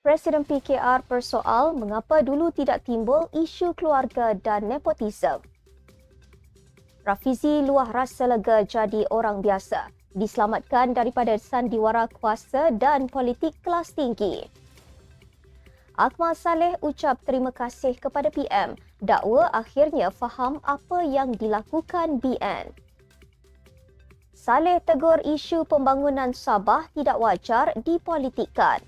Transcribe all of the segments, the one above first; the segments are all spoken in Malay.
Presiden PKR persoal mengapa dulu tidak timbul isu keluarga dan nepotisme. Rafizi luah rasa lega jadi orang biasa, diselamatkan daripada sandiwara kuasa dan politik kelas tinggi. Akmal Saleh ucap terima kasih kepada PM. Dakwa akhirnya faham apa yang dilakukan BN. Saleh tegur isu pembangunan Sabah tidak wajar dipolitikkan.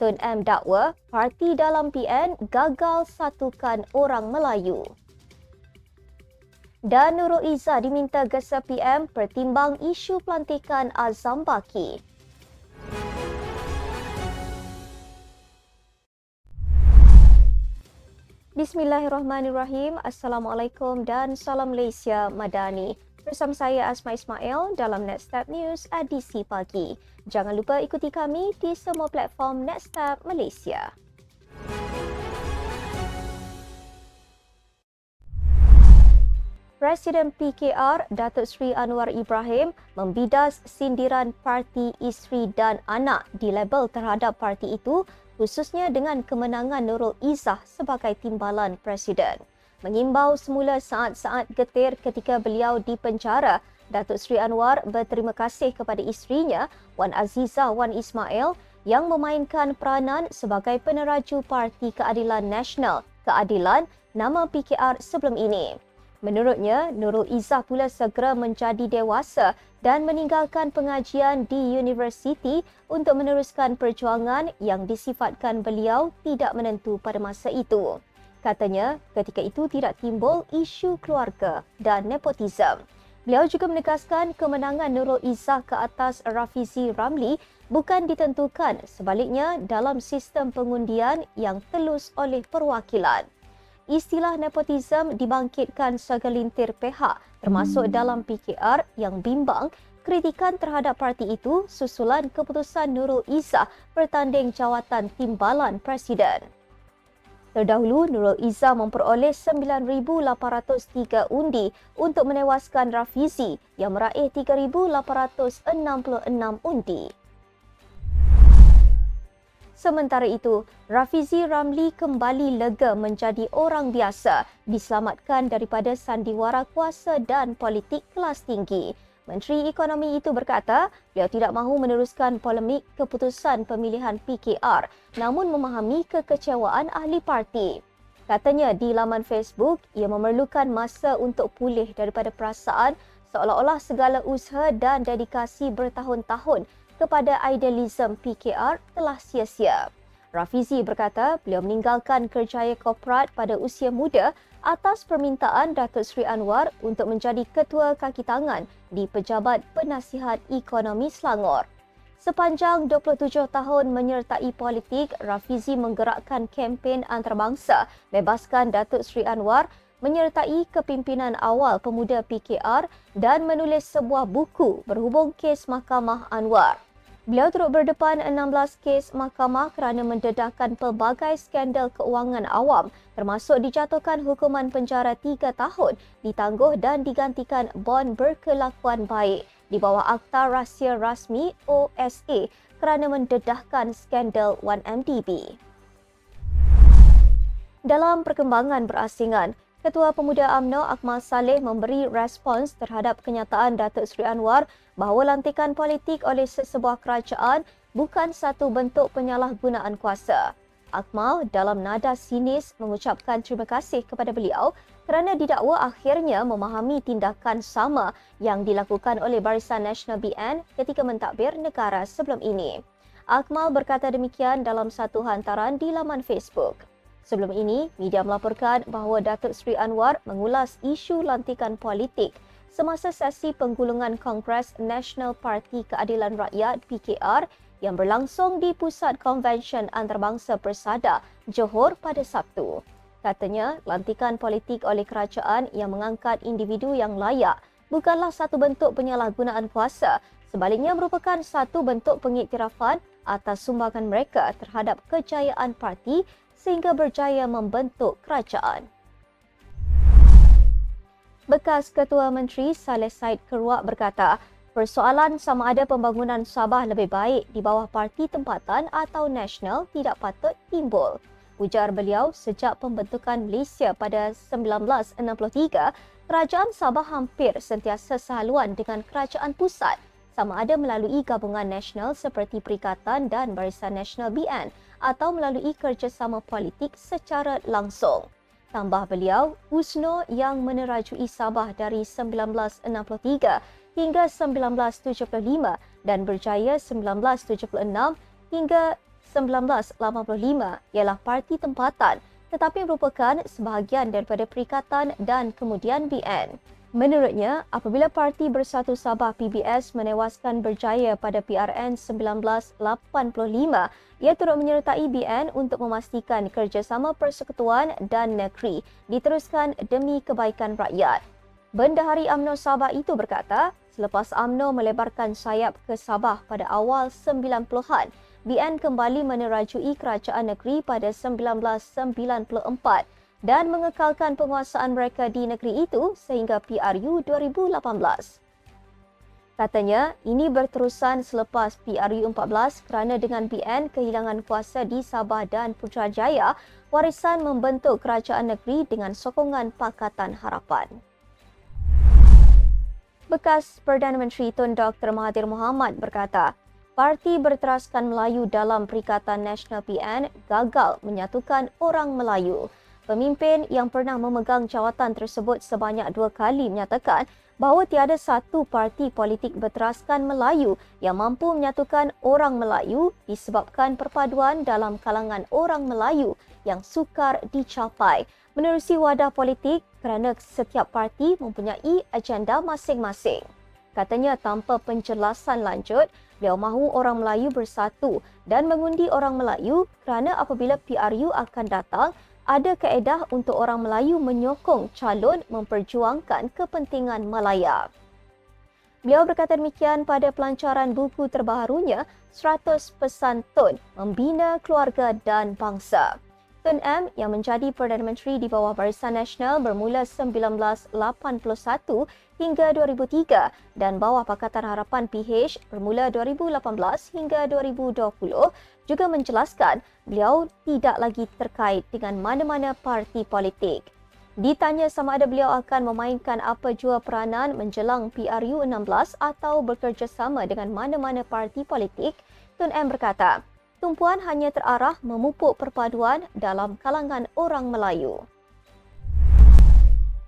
Tun M dakwa parti dalam PN gagal satukan orang Melayu. Dan Nurul Izzah diminta gesa PM pertimbang isu pelantikan Azam Baki. Bismillahirrahmanirrahim. Assalamualaikum dan salam Malaysia Madani. Bersama saya Asma Ismail dalam Nextstep News edisi pagi. Jangan lupa ikuti kami di semua platform Nextstep Malaysia. Presiden PKR Datuk Seri Anwar Ibrahim membidas sindiran parti isteri dan anak di label terhadap parti itu khususnya dengan kemenangan Nurul Izzah sebagai timbalan presiden mengimbau semula saat-saat getir ketika beliau dipenjara. Datuk Seri Anwar berterima kasih kepada isterinya, Wan Aziza Wan Ismail yang memainkan peranan sebagai peneraju Parti Keadilan Nasional, Keadilan, nama PKR sebelum ini. Menurutnya, Nurul Izzah pula segera menjadi dewasa dan meninggalkan pengajian di universiti untuk meneruskan perjuangan yang disifatkan beliau tidak menentu pada masa itu. Katanya, ketika itu tidak timbul isu keluarga dan nepotisme. Beliau juga menegaskan kemenangan Nurul Izzah ke atas Rafizi Ramli bukan ditentukan sebaliknya dalam sistem pengundian yang telus oleh perwakilan. Istilah nepotisme dibangkitkan segelintir pihak termasuk dalam PKR yang bimbang kritikan terhadap parti itu susulan keputusan Nurul Izzah bertanding jawatan timbalan Presiden. Terdahulu, Nurul Izzah memperoleh 9,803 undi untuk menewaskan Rafizi yang meraih 3,866 undi. Sementara itu, Rafizi Ramli kembali lega menjadi orang biasa diselamatkan daripada sandiwara kuasa dan politik kelas tinggi. Menteri Ekonomi itu berkata, beliau tidak mahu meneruskan polemik keputusan pemilihan PKR namun memahami kekecewaan ahli parti. Katanya di laman Facebook, ia memerlukan masa untuk pulih daripada perasaan seolah-olah segala usaha dan dedikasi bertahun-tahun kepada idealisme PKR telah sia-sia. Rafizi berkata beliau meninggalkan kerjaya korporat pada usia muda atas permintaan Datuk Seri Anwar untuk menjadi ketua kaki tangan di Pejabat Penasihat Ekonomi Selangor. Sepanjang 27 tahun menyertai politik, Rafizi menggerakkan kempen antarabangsa bebaskan Datuk Seri Anwar menyertai kepimpinan awal pemuda PKR dan menulis sebuah buku berhubung kes Mahkamah Anwar. Beliau turut berdepan 16 kes mahkamah kerana mendedahkan pelbagai skandal keuangan awam termasuk dijatuhkan hukuman penjara 3 tahun, ditangguh dan digantikan bond berkelakuan baik di bawah Akta Rahsia Rasmi OSA kerana mendedahkan skandal 1MDB. Dalam perkembangan berasingan, Ketua Pemuda AMNO Akmal Saleh memberi respons terhadap kenyataan Datuk Seri Anwar bahawa lantikan politik oleh sesebuah kerajaan bukan satu bentuk penyalahgunaan kuasa. Akmal dalam nada sinis mengucapkan terima kasih kepada beliau kerana didakwa akhirnya memahami tindakan sama yang dilakukan oleh Barisan Nasional BN ketika mentadbir negara sebelum ini. Akmal berkata demikian dalam satu hantaran di laman Facebook. Sebelum ini, media melaporkan bahawa Datuk Seri Anwar mengulas isu lantikan politik semasa sesi penggulungan Kongres National Parti Keadilan Rakyat PKR yang berlangsung di Pusat Konvensyen Antarabangsa Persada, Johor pada Sabtu. Katanya, lantikan politik oleh kerajaan yang mengangkat individu yang layak bukanlah satu bentuk penyalahgunaan kuasa, sebaliknya merupakan satu bentuk pengiktirafan atas sumbangan mereka terhadap kejayaan parti sehingga berjaya membentuk kerajaan. Bekas Ketua Menteri Saleh Said Keruak berkata, Persoalan sama ada pembangunan Sabah lebih baik di bawah parti tempatan atau nasional tidak patut timbul. Ujar beliau sejak pembentukan Malaysia pada 1963, kerajaan Sabah hampir sentiasa sehaluan dengan kerajaan pusat sama ada melalui gabungan nasional seperti Perikatan dan Barisan Nasional BN atau melalui kerjasama politik secara langsung. Tambah beliau, USNO yang menerajui Sabah dari 1963 hingga 1975 dan berjaya 1976 hingga 1985 ialah parti tempatan tetapi merupakan sebahagian daripada Perikatan dan kemudian BN. Menurutnya, apabila Parti Bersatu Sabah PBS menewaskan berjaya pada PRN 1985, ia turut menyertai BN untuk memastikan kerjasama persekutuan dan negeri diteruskan demi kebaikan rakyat. Bendahari AMNO Sabah itu berkata, selepas AMNO melebarkan sayap ke Sabah pada awal 90-an, BN kembali menerajui kerajaan negeri pada 1994 dan mengekalkan penguasaan mereka di negeri itu sehingga PRU 2018. Katanya, ini berterusan selepas PRU 14 kerana dengan BN kehilangan kuasa di Sabah dan Putrajaya, warisan membentuk kerajaan negeri dengan sokongan Pakatan Harapan. Bekas Perdana Menteri Tun Dr. Mahathir Mohamad berkata, Parti Berteraskan Melayu dalam Perikatan Nasional PN gagal menyatukan orang Melayu. Pemimpin yang pernah memegang jawatan tersebut sebanyak dua kali menyatakan bahawa tiada satu parti politik berteraskan Melayu yang mampu menyatukan orang Melayu disebabkan perpaduan dalam kalangan orang Melayu yang sukar dicapai menerusi wadah politik kerana setiap parti mempunyai agenda masing-masing. Katanya tanpa penjelasan lanjut, beliau mahu orang Melayu bersatu dan mengundi orang Melayu kerana apabila PRU akan datang, ada kaedah untuk orang Melayu menyokong calon memperjuangkan kepentingan Malaya. Beliau berkata demikian pada pelancaran buku terbarunya 100 Pesan Tun Membina Keluarga dan Bangsa. Tun M yang menjadi Perdana Menteri di bawah Barisan Nasional bermula 1981 hingga 2003 dan bawah Pakatan Harapan PH bermula 2018 hingga 2020 juga menjelaskan beliau tidak lagi terkait dengan mana-mana parti politik. Ditanya sama ada beliau akan memainkan apa jua peranan menjelang PRU 16 atau bekerjasama dengan mana-mana parti politik, Tun M berkata, tumpuan hanya terarah memupuk perpaduan dalam kalangan orang Melayu.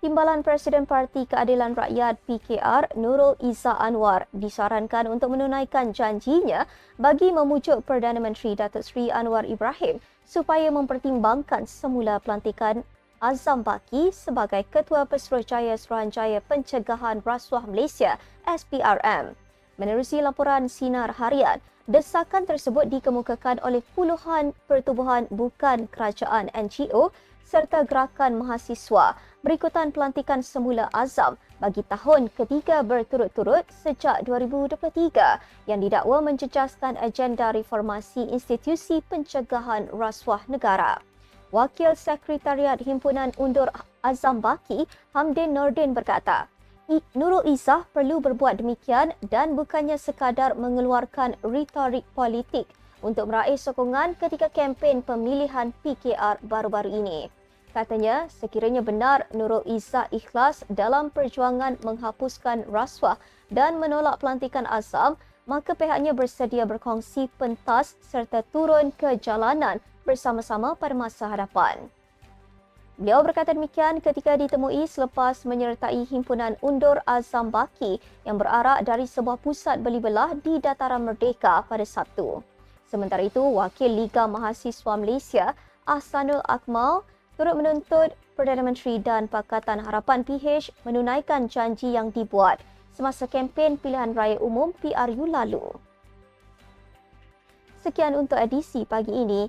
Timbalan Presiden Parti Keadilan Rakyat PKR Nurul Izzah Anwar disarankan untuk menunaikan janjinya bagi memujuk Perdana Menteri Datuk Seri Anwar Ibrahim supaya mempertimbangkan semula pelantikan Azam Baki sebagai Ketua Pesuruhjaya Suruhanjaya Pencegahan Rasuah Malaysia SPRM. Menerusi laporan Sinar Harian, Desakan tersebut dikemukakan oleh puluhan pertubuhan bukan kerajaan NGO serta gerakan mahasiswa berikutan pelantikan semula Azam bagi tahun ketiga berturut-turut sejak 2023 yang didakwa mencecaskan agenda reformasi institusi pencegahan rasuah negara. Wakil Sekretariat Himpunan Undur Azam Baki, Hamdin Nordin berkata, Nurul Izzah perlu berbuat demikian dan bukannya sekadar mengeluarkan retorik politik untuk meraih sokongan ketika kempen pemilihan PKR baru-baru ini. Katanya, sekiranya benar Nurul Izzah ikhlas dalam perjuangan menghapuskan rasuah dan menolak pelantikan Azam, maka pihaknya bersedia berkongsi pentas serta turun ke jalanan bersama-sama pada masa hadapan. Beliau berkata demikian ketika ditemui selepas menyertai himpunan undur Azam Baki yang berarak dari sebuah pusat beli belah di Dataran Merdeka pada Sabtu. Sementara itu, Wakil Liga Mahasiswa Malaysia, Ahsanul Akmal, turut menuntut Perdana Menteri dan Pakatan Harapan PH menunaikan janji yang dibuat semasa kempen pilihan raya umum PRU lalu. Sekian untuk edisi pagi ini.